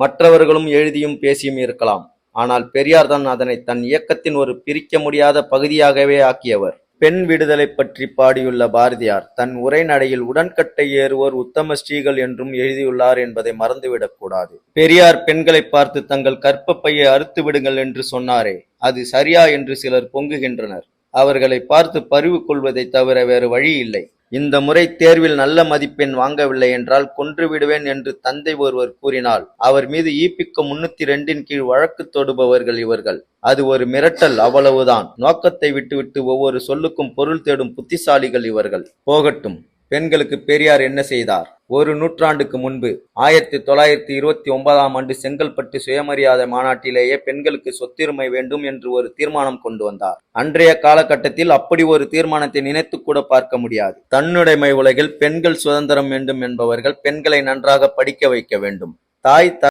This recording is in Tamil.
மற்றவர்களும் எழுதியும் பேசியும் இருக்கலாம். ஆனால் பெரியார் தான் அதனை தன் இயக்கத்தின் ஒரு பிரிக்க முடியாத பகுதியாகவே ஆக்கியவர். பெண் விடுதலை பற்றி பாடியுள்ள பாரதியார் தன் உரைநடையில் உடன்கட்டை ஏறுவோர் உத்தம ஸ்ரீகள் என்றும் எழுதியுள்ளார் என்பதை மறந்துவிடக்கூடாது பெரியார் பெண்களை பார்த்து தங்கள் கற்பப்பையை அறுத்து விடுங்கள் என்று சொன்னாரே அது சரியா என்று சிலர் பொங்குகின்றனர். அவர்களை பார்த்து பறிவு கொள்வதை தவிர வேறு வழி இல்லை. இந்த முறை தேர்வில் நல்ல மதிப்பெண் வாங்கவில்லை என்றால் கொன்று விடுவேன் என்று தந்தை ஒருவர் கூறினார். அவர் மீது ஈபிக்க முன்னூத்தி ரெண்டின் கீழ் வழக்கு தொடுபவர்கள் இவர்கள். அது ஒரு மிரட்டல் அவ்வளவுதான். நோக்கத்தை விட்டுவிட்டு ஒவ்வொரு சொல்லுக்கும் பொருள் தேடும் புத்திசாலிகள் இவர்கள். போகட்டும் பெண்களுக்கு பெரியார் என்ன செய்தார்? ஒரு நூற்றாண்டுக்கு முன்பு ஆயிரத்தி தொள்ளாயிரத்தி இருபத்தி ஒன்பதாம் ஆண்டு செங்கல்பட்டு சுயமரியாதை மாநாட்டிலேயே பெண்களுக்கு சொத்துரிமை வேண்டும் என்று ஒரு தீர்மானம் கொண்டு வந்தார். அன்றைய காலகட்டத்தில் அப்படி ஒரு தீர்மானத்தை நினைத்து கூட பார்க்க முடியாது. தன்னுடைமை உலகில் பெண்கள் சுதந்திரம் வேண்டும் என்பவர்கள் பெண்களை நன்றாக படிக்க வைக்க வேண்டும். தாய்